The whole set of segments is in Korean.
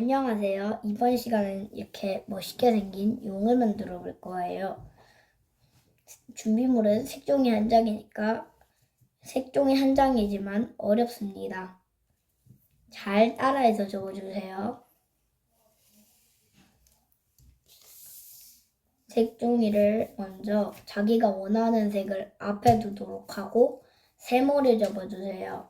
안녕하세요. 이번 시간은 이렇게 멋있게 생긴 용을 만들어 볼 거예요. 준비물은 색종이 한 장이니까 색종이 한 장이지만 어렵습니다. 잘 따라해서 적어주세요. 색종이를 먼저 자기가 원하는 색을 앞에 두도록 하고 세모를 접어주세요.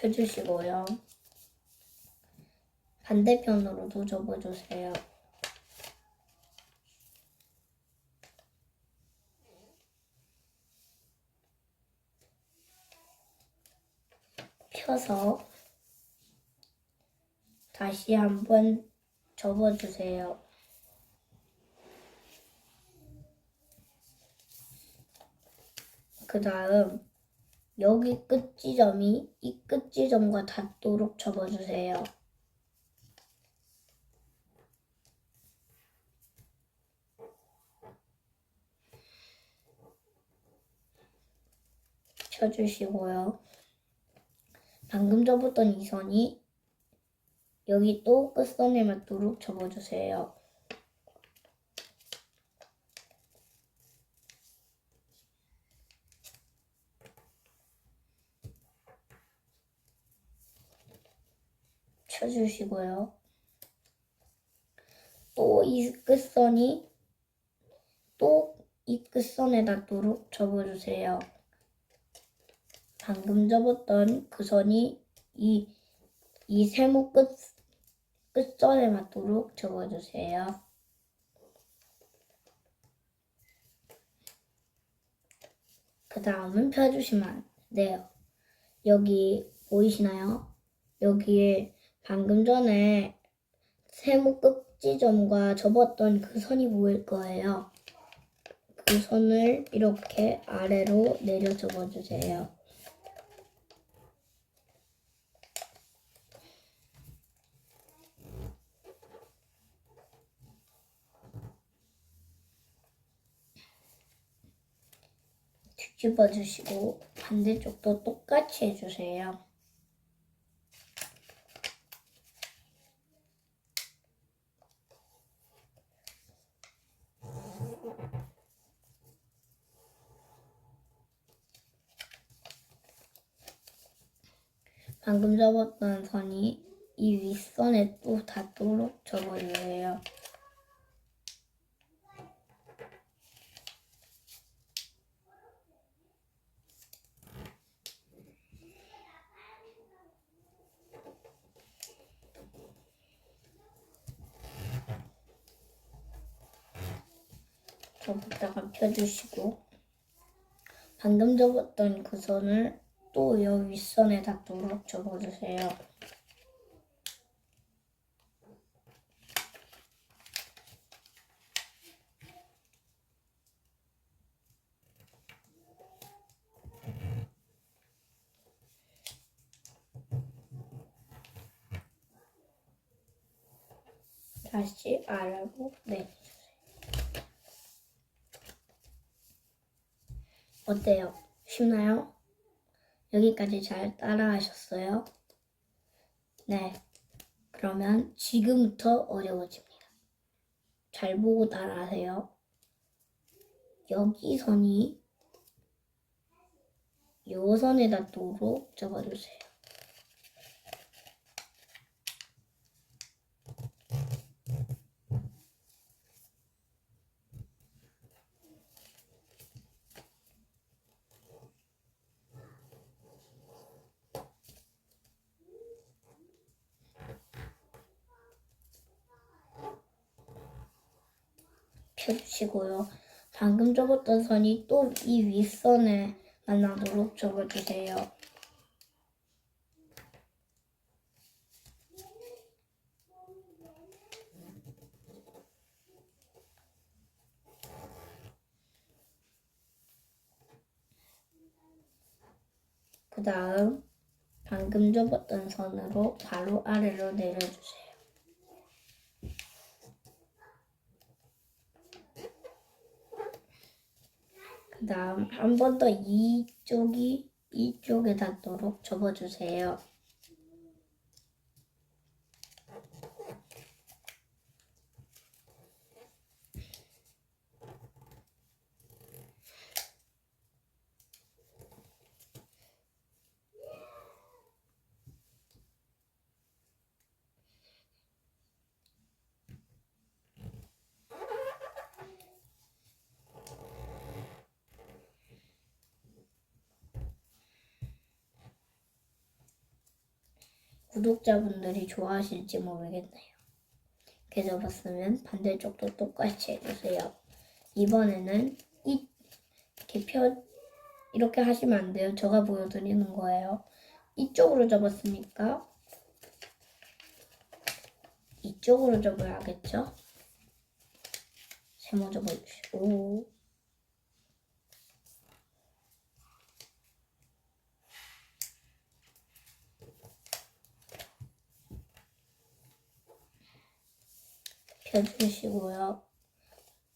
펴주시고요. 반대편으로도 접어주세요. 펴서 다시 한번 접어주세요. 그 다음 여기 끝 지점이 이 끝 지점과 닿도록 접어주세요. 쳐주시고요. 방금 접었던 이 선이 여기 또 끝선에 맞도록 접어주세요. 쳐주시고요. 또 이 끝선이 또 이 끝선에 닿도록 접어주세요. 방금 접었던 그 선이 이, 이 세모 끝, 끝선에 맞도록 접어주세요. 그 다음은 펴주시면 안 돼요. 여기 보이시나요? 여기에 방금 전에 세모 끝 지점과 접었던 그 선이 보일 거예요. 그 선을 이렇게 아래로 내려 접어주세요. 뒤집어 주시고 반대쪽도 똑같이 해주세요. 방금 접었던 선이 이 윗선에 또 닿도록 접어주세요. 접었다가 펴주시고 방금 접었던 그 선을 또 여기 윗선에 닿도록 접어주세요. 다시 아래로 내려주세요. 어때요? 쉽나요? 여기까지 잘 따라하셨어요? 네. 그러면 지금부터 어려워집니다. 잘 보고 따라하세요. 여기 선이 요 선에 닿도록 접어주세요. 펴주시고요. 접었던 선이 또 이 윗선에 만나도록 접어주세요. 그 다음 방금 접었던 선으로 바로 아래로 내려주세요. 그 다음 한 번 더 이쪽이 이쪽에 닿도록 접어주세요. 구독자분들이 좋아하실지 모르겠네요. 이렇게 접었으면 반대쪽도 똑같이 해주세요. 이번에는 이 이렇게 펴 이렇게 하시면 안 돼요. 제가 보여드리는 거예요. 이쪽으로 접었으니까 이쪽으로 접어야겠죠? 세모 접어주시고 펴주시고요.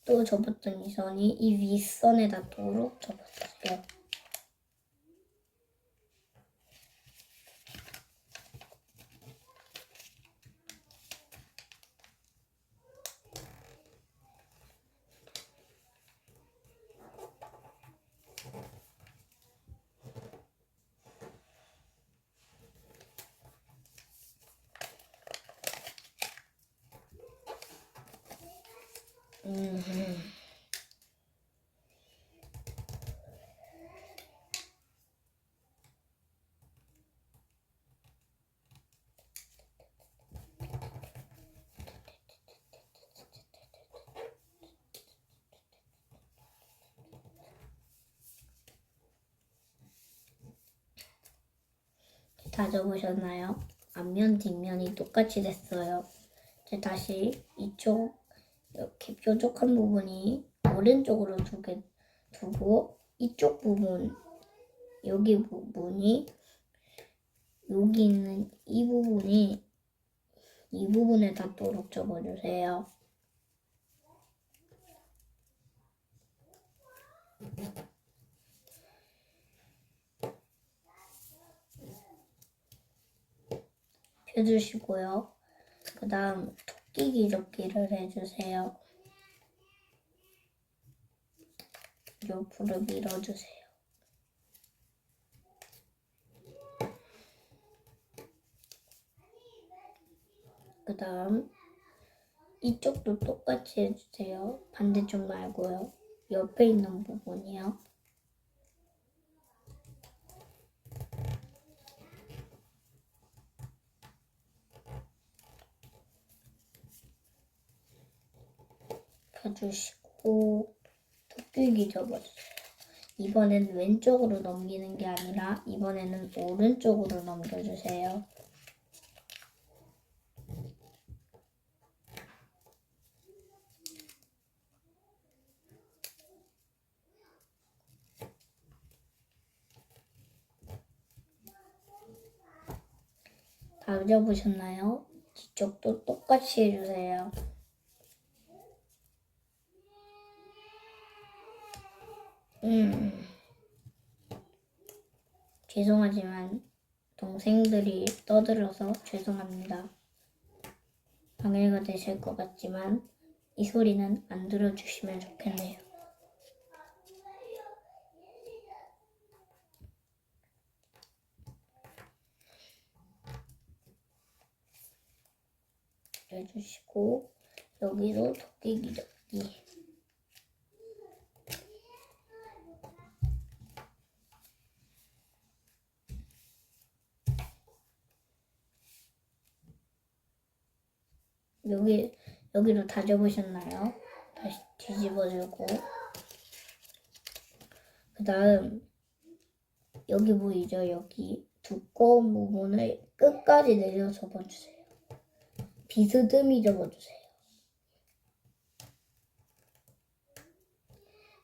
또 접었던 이 선이 이 윗선에 닿도록 접어주세요. 음. 다 접으셨나요? 앞면 뒷면이 똑같이 됐어요. 이제 다시 이쪽 이렇게 뾰족한 부분이 오른쪽으로 두게 두고 이쪽 부분 여기 부분이 여기 있는 이 부분이 이 부분에 닿도록 접어주세요. 펴주시고요. 그 다음 토 끼 기접기를 해주세요. 옆으로 밀어주세요. 그 다음 이쪽도 똑같이 해주세요. 반대쪽 말고요. 옆에 있는 부분이요. 펴주시고 토끼기 접어주세요. 이번엔 왼쪽으로 넘기는 게 아니라 이번에는 오른쪽으로 넘겨주세요. 다 접으셨나요? 뒤쪽도 똑같이 해주세요. 음. 죄송하지만 동생들이 떠들어서 죄송합니다. 방해가 되실 것 같지만 이 소리는 안 들어주시면 좋겠네요. 해주시고 여기도 토끼 기저귀 여기 여기로 다 접으셨나요? 다시 뒤집어주고 그 다음 여기 보이죠? 여기 두꺼운 부분을 끝까지 내려 접어주세요. 비스듬히 접어주세요.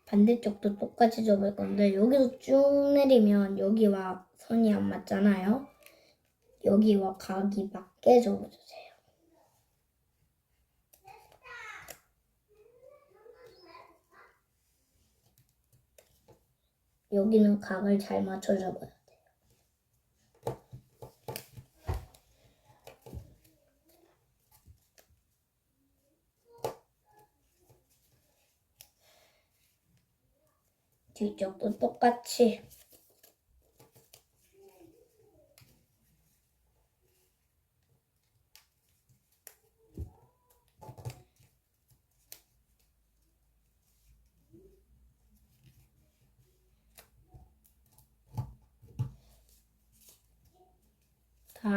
반대쪽도 똑같이 접을 건데 여기서 쭉 내리면 여기와 선이 안 맞잖아요. 여기와 각이 맞게 접어주세요. 여기는 각을 잘 맞춰 잡아야 돼요. 뒤쪽도 똑같이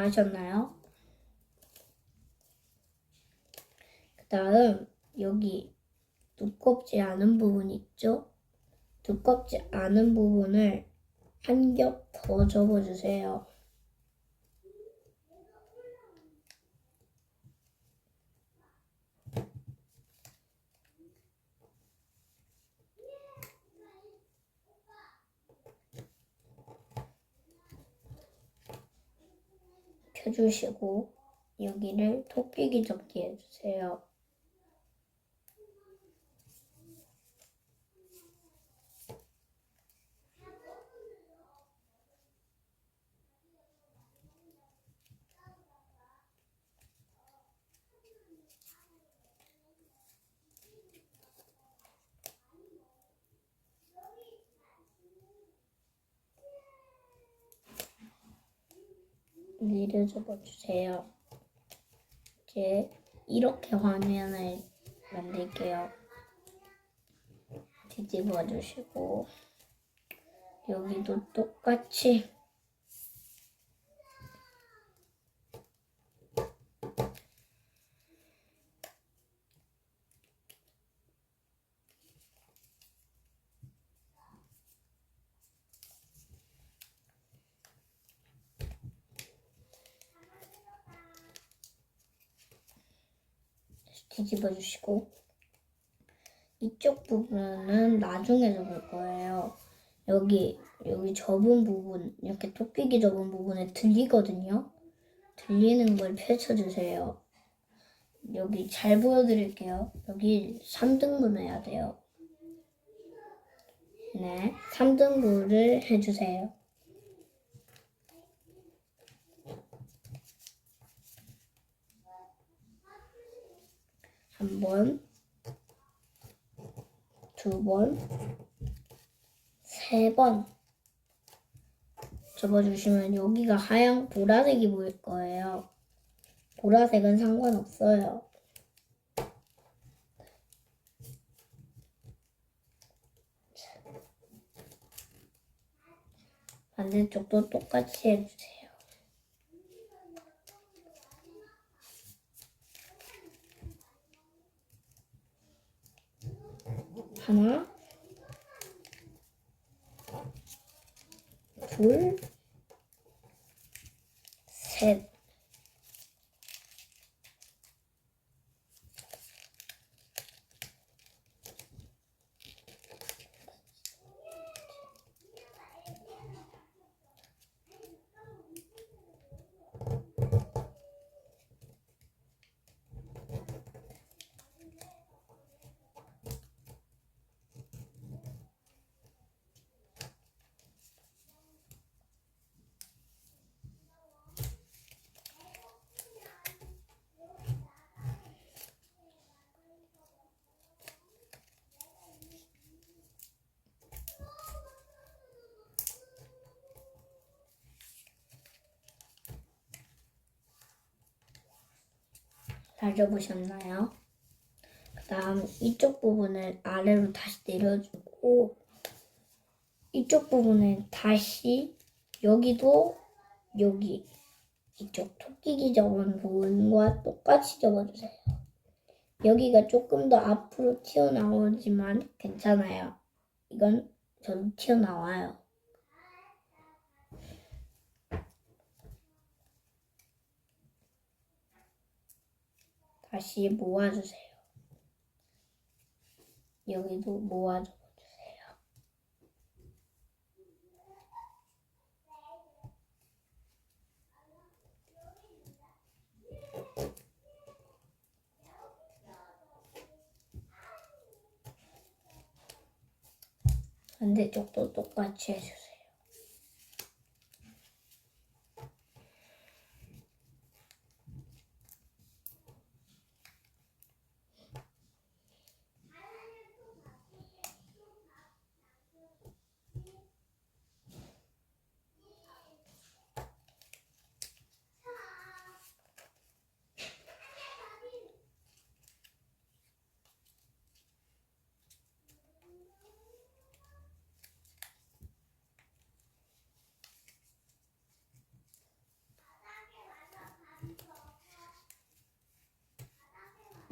다 하셨나요? 그 다음 여기 두껍지 않은 부분 있죠? 두껍지 않은 부분을 한 겹 더 접어주세요. 펴주시고 여기를 토끼기 접기 해주세요. 위를 접어 주세요. 이제 이렇게 화면을 만들게요. 뒤집어 주시고 여기도 똑같이 뒤집어 주시고 이쪽 부분은 나중에 접을 거예요. 여기 여기 접은 부분 이렇게 토끼기 접은 부분에 들리거든요. 들리는 걸 펼쳐주세요. 여기 잘 보여드릴게요. 여기 3등분 해야 돼요. 네, 3등분을 해주세요. 한 번, 두 번, 세 번 접어주시면 여기가 하얀 보라색이 보일 거예요. 보라색은 상관없어요. 반대쪽도 똑같이 해주세요. 하나, 둘, 셋. 잘 접으셨나요? 그 다음 이쪽 부분을 아래로 다시 내려주고 이쪽 부분을 다시 여기도 여기 이쪽 토끼기 접은 부분과 똑같이 접어주세요. 여기가 조금 더 앞으로 튀어나오지만 괜찮아요. 이건 저도 튀어나와요. 다시 모아주세요. 여기도 모아주세요. 반대쪽도 똑같이 해주세요.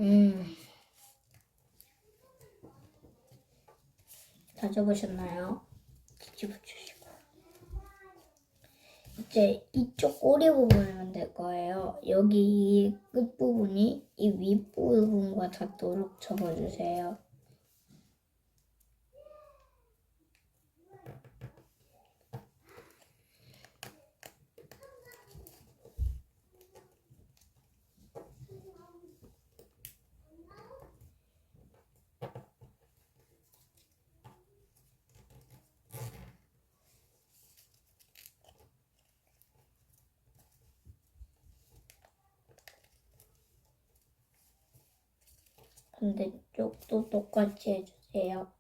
음. 다 적으셨나요? 뒤집어 주시고. 이제 이쪽 꼬리 부분을 만들 거예요. 여기 이 끝부분이 이 윗부분과 닿도록 접어주세요. 반대쪽도 똑같이 해주세요.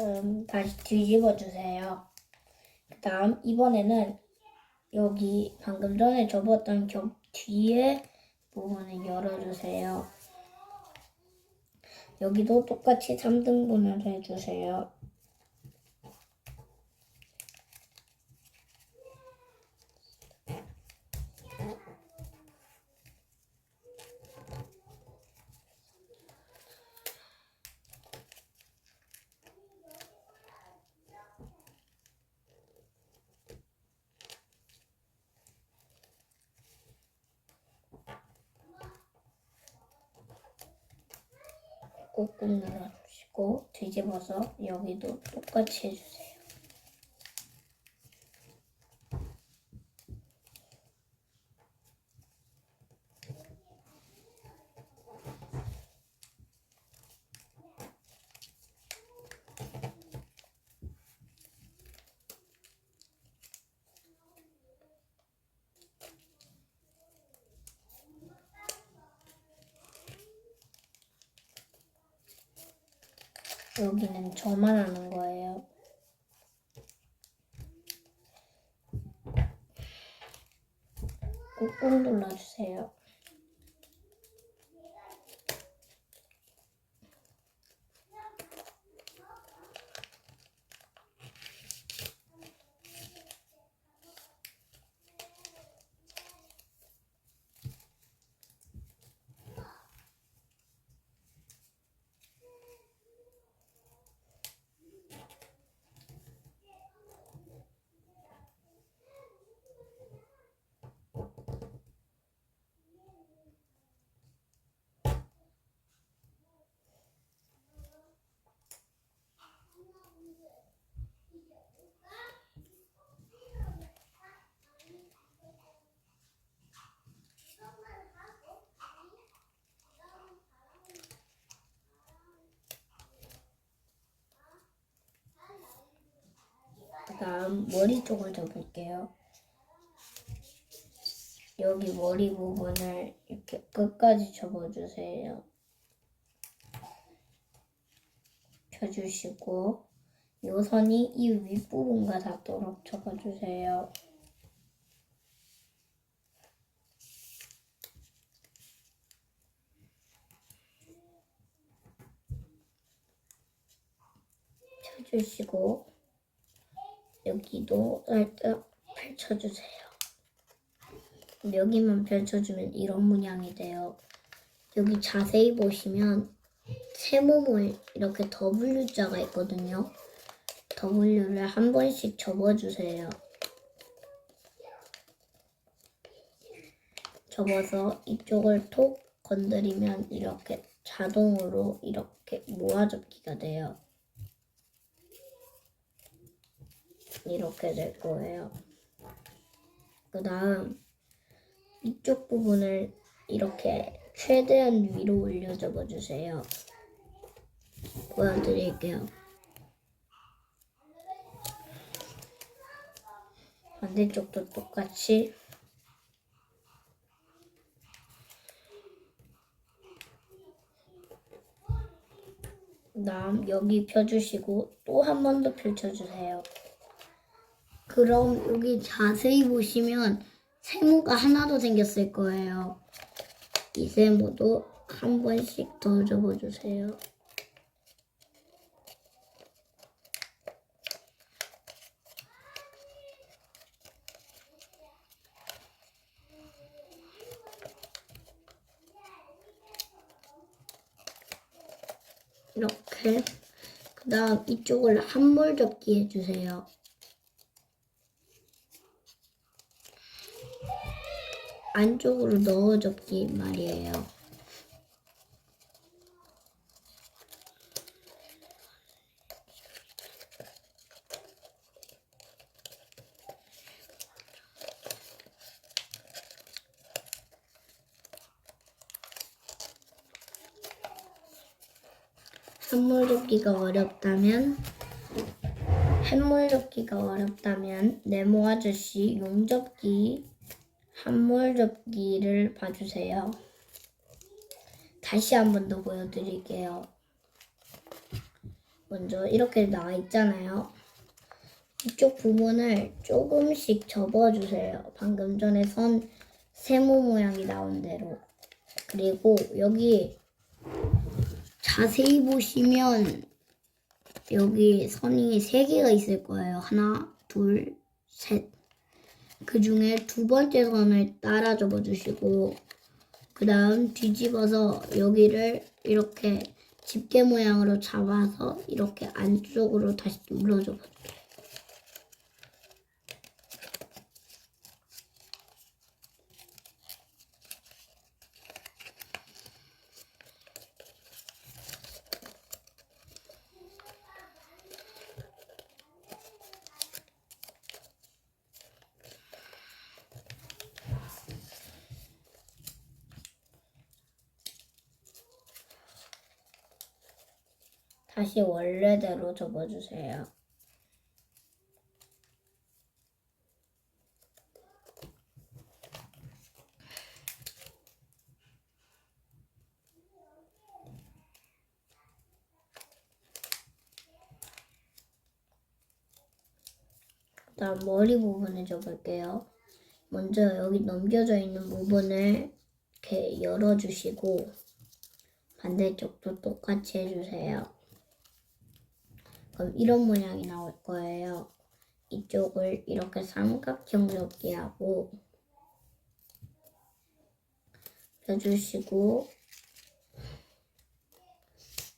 음, 다시 뒤집어 주세요. 그 다음, 이번에는 여기 방금 전에 접었던 겹 뒤에 부분을 열어주세요. 여기도 똑같이 3등분을 해주세요. 꾹꾹 뒤집어서 여기도 똑같이 해주세요. 여기는 저만 하는 거예요. 꾹꾹 눌러주세요. 그다음 머리 쪽을 접을게요. 여기 머리 부분을 이렇게 끝까지 접어주세요. 펴주시고 요 선이 이 윗부분과 닿도록 접어주세요. 펴주시고 여기도 살짝 펼쳐주세요. 여기만 펼쳐주면 이런 문양이 돼요. 여기 자세히 보시면 세모물 이렇게 W자가 있거든요. W를 한 번씩 접어주세요. 접어서 이쪽을 톡 건드리면 이렇게 자동으로 이렇게 모아접기가 돼요. 이렇게 될 거예요. 그 다음 이쪽 부분을 이렇게 최대한 위로 올려 접어 주세요. 보여드릴게요. 반대쪽도 똑같이 그다음 여기 펴주시고 또 한 번 더 펼쳐주세요. 그럼 여기 자세히 보시면 세모가 하나 더 생겼을 거예요. 이 세모도 한 번씩 더 접어주세요. 이렇게 그 다음 이쪽을 한몰 접기 해주세요. 안쪽으로 넣어 접기 말이에요. 한물 접기가 어렵다면 한물 접기가 어렵다면 네모 아저씨 용접기 한물 접기를 봐주세요. 다시 한 번 더 보여드릴게요. 먼저 이렇게 나와 있잖아요. 이쪽 부분을 조금씩 접어주세요. 방금 전에 선 세모 모양이 나온 대로. 그리고 여기 자세히 보시면 여기 선이 세 개가 있을 거예요. 하나, 둘, 셋. 그 중에 두 번째 선을 따라 접어주시고 그 다음 뒤집어서 여기를 이렇게 집게 모양으로 잡아서 이렇게 안쪽으로 다시 눌러 접어주세요. 다시 원래대로 접어주세요. 다음 머리 부분을 접을게요. 먼저 여기 넘겨져 있는 부분을 이렇게 열어주시고 반대쪽도 똑같이 해주세요. 그럼 이런 모양이 나올 거예요. 이쪽을 이렇게 삼각형 접기하고 펴주시고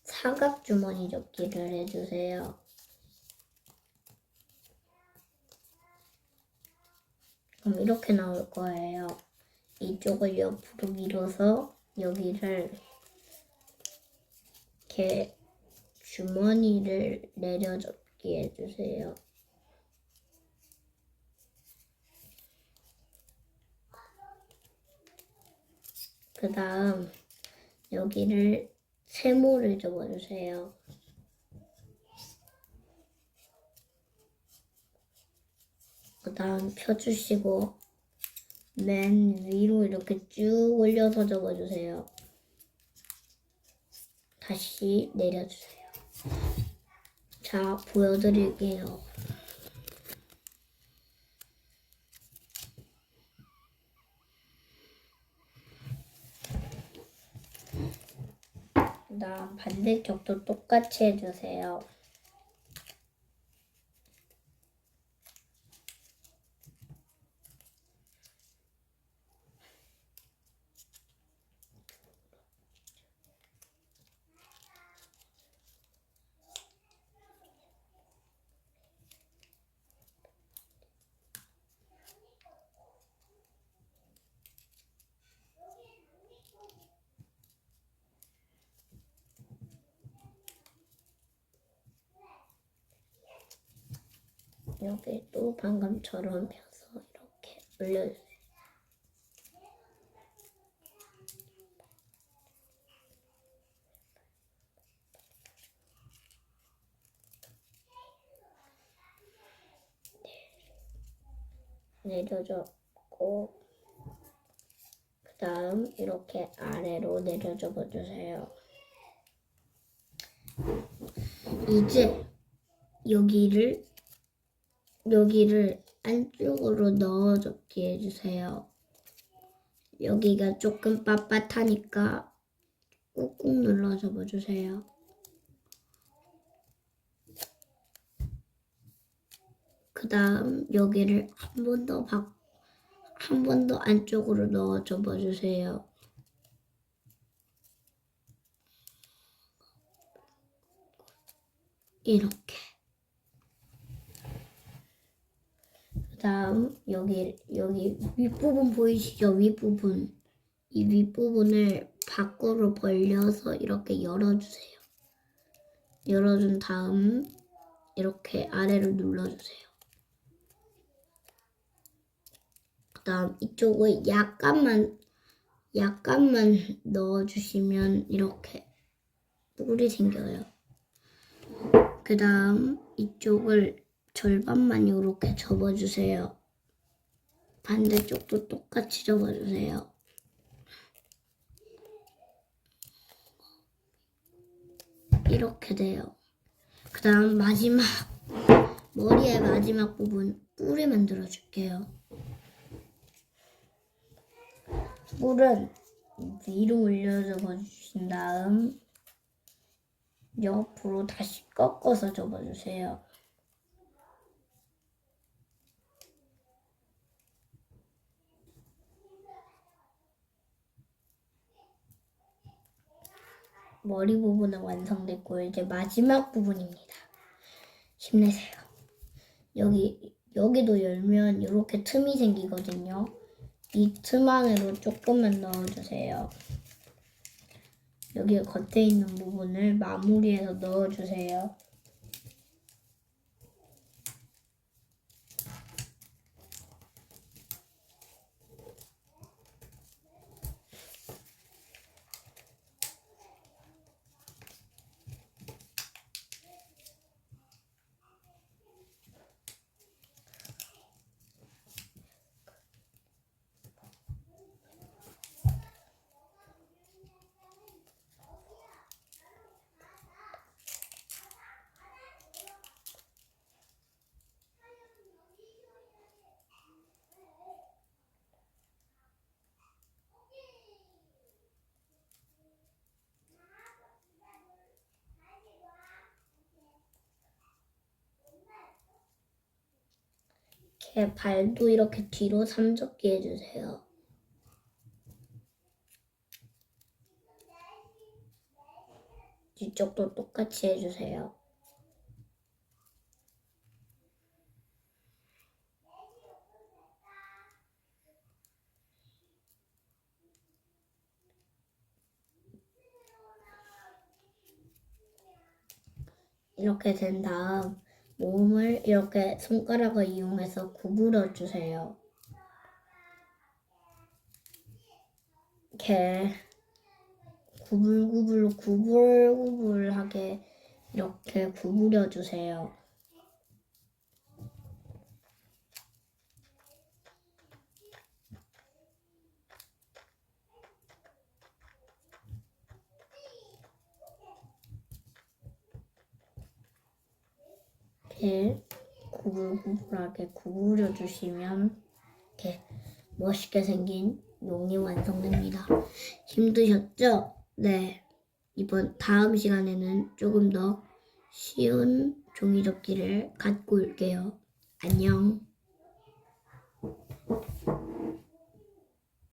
사각 주머니 접기를 해주세요. 그럼 이렇게 나올 거예요. 이쪽을 옆으로 밀어서 여기를 이렇게 주머니를 내려접기 해주세요. 그 다음 여기를 세모를 접어주세요. 그 다음 펴주시고 맨 위로 이렇게 쭉 올려서 접어주세요. 다시 내려주세요. 자, 보여드릴게요. 그다음 반대쪽도 똑같이 해주세요. 여기 또 방금처럼 펴서 이렇게 올려주세요. 내려줬고 그 다음 이렇게 아래로 내려줘 봐주세요. 이제 여기를 여기를 안쪽으로 넣어줬게 해주세요. 여기가 조금 빳빳하니까 꾹꾹 눌러줘 봐주세요. 그 다음 여기를 한 번 더 박, 한 번 더 안쪽으로 넣어줘 봐주세요. 이렇게. 그 다음 여기 여기 윗부분 보이시죠? 윗부분 이 윗부분을 밖으로 벌려서 이렇게 열어주세요. 열어준 다음 이렇게 아래로 눌러주세요. 그 다음 이쪽을 약간만 약간만 넣어주시면 이렇게 뿔이 생겨요. 그 다음 이쪽을 절반만 이렇게 접어주세요. 반대쪽도 똑같이 접어주세요. 이렇게 돼요. 그 다음 마지막 머리의 마지막 부분 뿔을 만들어 줄게요. 뿔은 위로 올려 접어주신 다음 옆으로 다시 꺾어서 접어주세요. 머리 부분은 완성됐고 이제 마지막 부분입니다. 힘내세요. 여기 여기도 열면 이렇게 틈이 생기거든요. 이 틈 안으로 조금만 넣어주세요. 여기 겉에 있는 부분을 마무리해서 넣어주세요. 이렇게 발도 이렇게 뒤로 삼접기 해주세요. 뒤쪽도 똑같이 해주세요. 이렇게 된 다음 몸을 이렇게 손가락을 이용해서 구부려 주세요. 이렇게 구불구불 구불구불하게 이렇게 구부려 주세요. 이렇게 구불구불하게 구부려 주시면 이렇게 멋있게 생긴 용이 완성됩니다. 힘드셨죠? 네. 이번 다음 시간에는 조금 더 쉬운 종이접기를 갖고 올게요. 안녕.